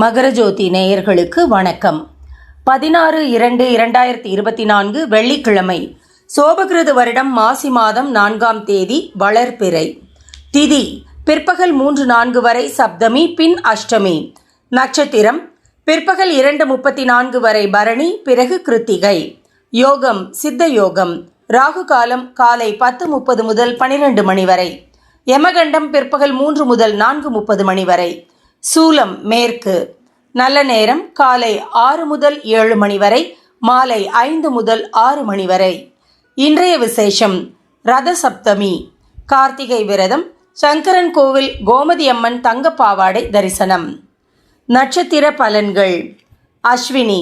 மகரஜோதி நேயர்களுக்கு வணக்கம். பதினாறு இரண்டு இரண்டாயிரத்தி இருபத்தி நான்கு வெள்ளிக்கிழமை. சோபகிருது வருடம் மாசி மாதம் நான்காம் தேதி வளர்பிறை. திதி பிற்பகல் மூன்று நான்கு வரை சப்தமி பின் அஷ்டமி. நட்சத்திரம் பிற்பகல் இரண்டு முப்பத்தி நான்கு வரை பரணி பிறகு கிருத்திகை. யோகம் சித்த யோகம். ராகு காலம் காலை பத்து முப்பது முதல் பனிரெண்டு மணி வரை. யமகண்டம் பிற்பகல் மூன்று முதல் நான்கு முப்பது மணி வரை. சூலம் மேற்கு. நல்ல நேரம் காலை ஆறு முதல் ஏழு மணி வரை மாலை ஐந்து முதல் ஆறு மணி வரை. இன்றைய விசேஷம் ரத சப்தமி. கார்த்திகை விரதம் சங்கரன் கோவில் கோமதி அம்மன் தங்கப்பாவாடை தரிசனம். நட்சத்திர பலன்கள். அஸ்வினி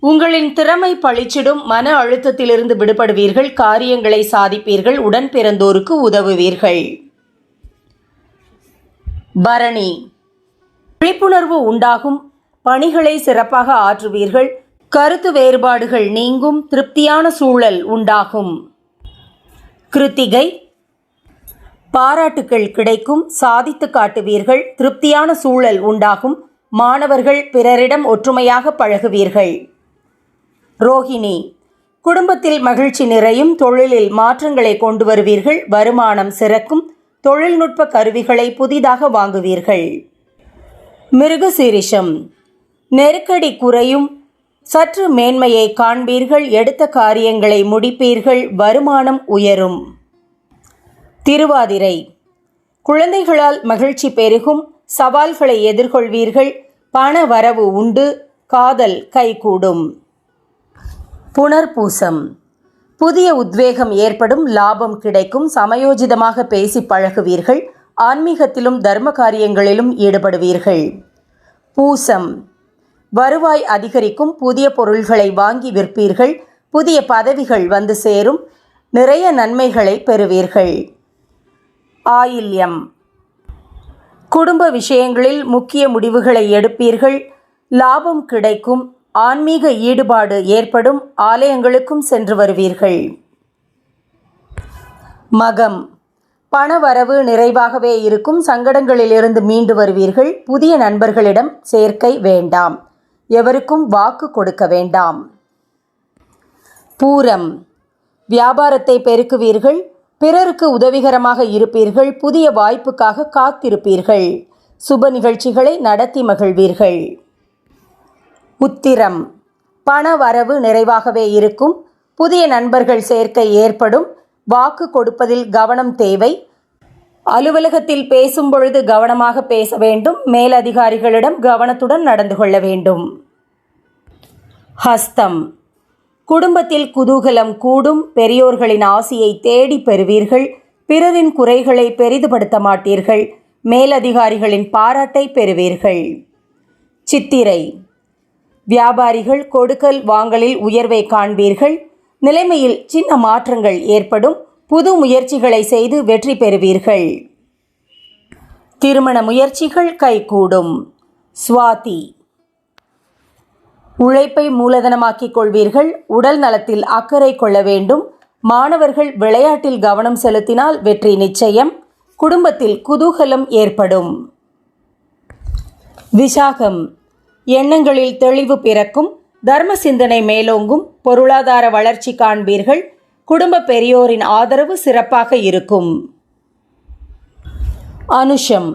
உங்களின் திறமை பளிச்சிடும் மன அழுத்தத்திலிருந்து விடுபடுவீர்கள் காரியங்களை சாதிப்பீர்கள் உடன் பிறந்தோருக்கு உதவுவீர்கள். பரணி விழிப்புணர்வு உண்டாகும். பணிகளை சிறப்பாக ஆற்றுவீர்கள். கருத்து வேறுபாடுகள் நீங்கும். திருப்தியான சூழல் உண்டாகும். கிருத்திகை. பாராட்டுக்கள் கிடைக்கும். சாதித்து காட்டுவீர்கள். திருப்தியான சூழல் உண்டாகும். மாணவர்கள் பிறரிடம் ஒற்றுமையாக பழகுவீர்கள். ரோஹிணி குடும்பத்தில் மகிழ்ச்சி நிறையும். தொழிலில் மாற்றங்களை கொண்டு வருவீர்கள். வருமானம் சிறக்கும். தொழில்நுட்ப கருவிகளை புதிதாக வாங்குவீர்கள். மிருகசீரிஷம். நெருக்கடி குறையும். சற்று மேன்மையை காண்பீர்கள் எடுத்த காரியங்களை முடிப்பீர்கள் வருமானம் உயரும். திருவாதிரை. குழந்தைகளால் மகிழ்ச்சி பெருகும் சவால்களை எதிர்கொள்வீர்கள் பண வரவு உண்டு காதல் கைகூடும். புனர்பூசம். புதிய உத்வேகம் ஏற்படும் லாபம் கிடைக்கும் சமயோஜிதமாக பேசி பழகுவீர்கள் ஆன்மீகத்திலும் தர்ம காரியங்களிலும் ஈடுபடுவீர்கள். பூசம். வருவாய் அதிகரிக்கும் புதிய பொருள்களை வாங்கி விற்பீர்கள் புதிய பதவிகள் வந்து சேரும் நிறைய நன்மைகளை பெறுவீர்கள். ஆயில்யம். குடும்ப விஷயங்களில் முக்கிய முடிவுகளை எடுப்பீர்கள் லாபம் கிடைக்கும் ஆன்மீக ஈடுபாடு ஏற்படும் ஆலயங்களுக்கும் சென்று வருவீர்கள். மகம். பணவரவு நிறைவாகவே இருக்கும். சங்கடங்களிலிருந்து மீண்டு வருவீர்கள். புதிய நண்பர்களிடம் சேர்க்கை வேண்டாம். எவருக்கும் வாக்கு கொடுக்க வேண்டாம். பூரம். வியாபாரத்தை பெருக்குவீர்கள். பிறருக்கு உதவிகரமாக இருப்பீர்கள். புதிய வாய்ப்புக்காக காத்திருப்பீர்கள். சுப நிகழ்ச்சிகளை நடத்தி மகிழ்வீர்கள். உத்திரம். பண வரவு நிறைவாகவே இருக்கும். புதிய நண்பர்கள் சேர்க்கை ஏற்படும். வாக்கு கொடுப்பதில் கவனம் தேவை. அலுவலகத்தில் பேசும் பொழுது கவனமாக பேச வேண்டும். மேலதிகாரிகளிடம் கவனத்துடன் நடந்து கொள்ள வேண்டும். ஹஸ்தம். குடும்பத்தில் குதூகலம் கூடும். பெரியோர்களின் ஆசையை தேடி பெறுவீர்கள். பிறரின் குறைகளை பெரிதுபடுத்த மாட்டீர்கள். மேலதிகாரிகளின் பாராட்டை பெறுவீர்கள். சித்திரை. வியாபாரிகள் கொடுக்கல் வாங்கலில் உயர்வை காண்பீர்கள். நிலைமையில் சின்ன மாற்றங்கள் ஏற்படும். புது முயற்சிகளை செய்து வெற்றி பெறுவீர்கள். திருமண முயற்சிகள் கைகூடும். சுவாதி. உழைப்பை மூலதனமாக்கிக் கொள்வீர்கள். உடல் நலத்தில் அக்கறை கொள்ள வேண்டும். மாணவர்கள் விளையாட்டில் கவனம் செலுத்தினால் வெற்றி நிச்சயம். குடும்பத்தில் குதூகலம் ஏற்படும். விசாகம். எண்ணங்களில் தெளிவு பிறக்கும். தர்ம சிந்தனை மேலோங்கும் பொருளாதார வளர்ச்சி காண்பீர்கள். குடும்ப பெரியோரின் ஆதரவு சிறப்பாக இருக்கும். அனுஷம்.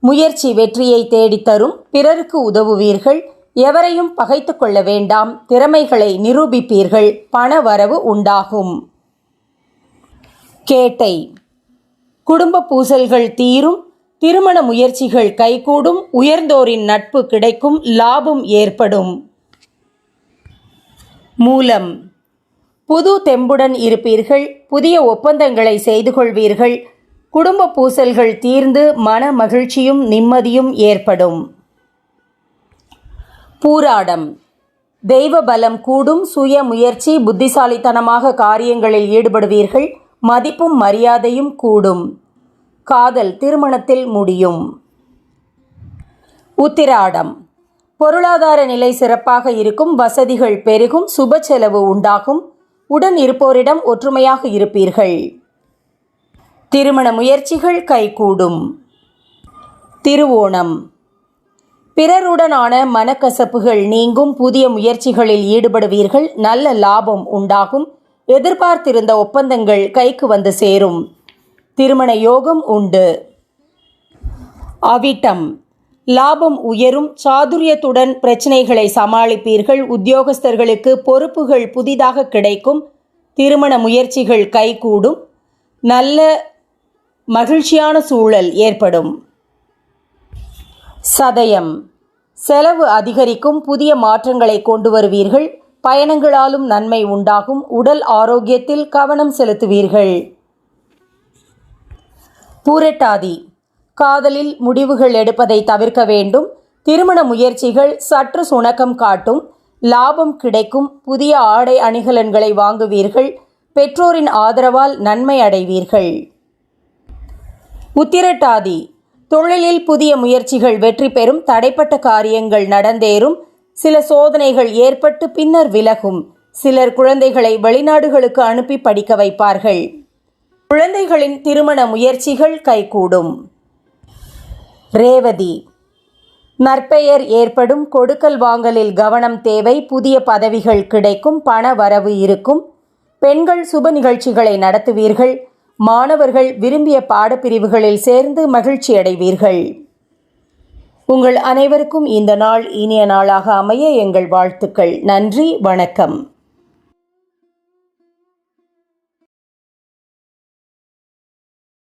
முயற்சி வெற்றியை தேடித்தரும் பிறருக்கு உதவுவீர்கள். எவரையும் பகைத்து கொள்ள வேண்டாம். திறமைகளை நிரூபிப்பீர்கள். பண வரவு உண்டாகும். கேட்டை. குடும்ப பூசல்கள் தீரும். திருமண முயற்சிகள் கைகூடும். உயர்ந்தோரின் நட்பு கிடைக்கும். லாபம் ஏற்படும். மூலம். புது தெம்புடன் இருப்பீர்கள் புதிய ஒப்பந்தங்களை செய்து கொள்வீர்கள் குடும்ப பூசல்கள் தீர்ந்து மன மகிழ்ச்சியும் நிம்மதியும் ஏற்படும். பூராடம். தெய்வ பலம் கூடும் சுய முயற்சி புத்திசாலித்தனமாக காரியங்களில் ஈடுபடுவீர்கள் மதிப்பும் மரியாதையும் கூடும். காதல் திருமணத்தில் முடியும். உத்திராடம். பொருளாதார நிலை சிறப்பாக இருக்கும் வசதிகள் பெருகும் சுப செலவு உண்டாகும். உடன் இருப்போரிடம் ஒற்றுமையாக இருப்பீர்கள். திருமண முயற்சிகள் கைகூடும். திருவோணம். பிறருடனான மனக்கசப்புகள் நீங்கும் புதிய முயற்சிகளில் ஈடுபடுவீர்கள். நல்ல லாபம் உண்டாகும். எதிர்பார்த்திருந்த ஒப்பந்தங்கள் கைக்கு வந்து சேரும். திருமண யோகம் உண்டு. அவிட்டம். லாபம் உயரும் சாதுரியத்துடன் பிரச்சனைகளை சமாளிப்பீர்கள் உத்தியோகஸ்தர்களுக்கு பொறுப்புகள் புதிதாக கிடைக்கும் திருமண முயற்சிகள் கைகூடும் நல்ல மகிழ்ச்சியான சூழல் ஏற்படும். சதயம். செலவு அதிகரிக்கும் புதிய மாற்றங்களை கொண்டு வருவீர்கள் பயணங்களாலும் நன்மை உண்டாகும் உடல் ஆரோக்கியத்தில் கவனம் செலுத்துவீர்கள். பூரட்டாதி. காதலில் முடிவுகள் எடுப்பதை தவிர்க்க வேண்டும். திருமண முயற்சிகள் சற்று சுணக்கம் காட்டும். லாபம் கிடைக்கும். புதிய ஆடை அணிகலன்களை வாங்குவீர்கள். பெற்றோரின் ஆதரவால் நன்மை அடைவீர்கள். உத்திரட்டாதி. தொழிலில் புதிய முயற்சிகள் வெற்றி பெறும். தடைப்பட்ட காரியங்கள் நடந்தேறும். சில சோதனைகள் ஏற்பட்டு பின்னர் விலகும். சிலர் குழந்தைகளை வெளிநாடுகளுக்கு அனுப்பி படிக்க வைப்பார்கள். குழந்தைகளின் திருமண முயற்சிகள் கைகூடும். ரேவதி. நற்பெயர் ஏற்படும் கொடுக்கல் வாங்கலில் கவனம் தேவை புதிய பதவிகள் கிடைக்கும் பண வரவு இருக்கும். பெண்கள் சுப நிகழ்ச்சிகளை நடத்துவீர்கள். மாணவர்கள் விரும்பிய பாடப்பிரிவுகளில் சேர்ந்து மகிழ்ச்சி அடைவீர்கள். உங்கள் அனைவருக்கும் இந்த நாள் இனிய நாளாக அமைய எங்கள் வாழ்த்துக்கள். நன்றி வணக்கம்.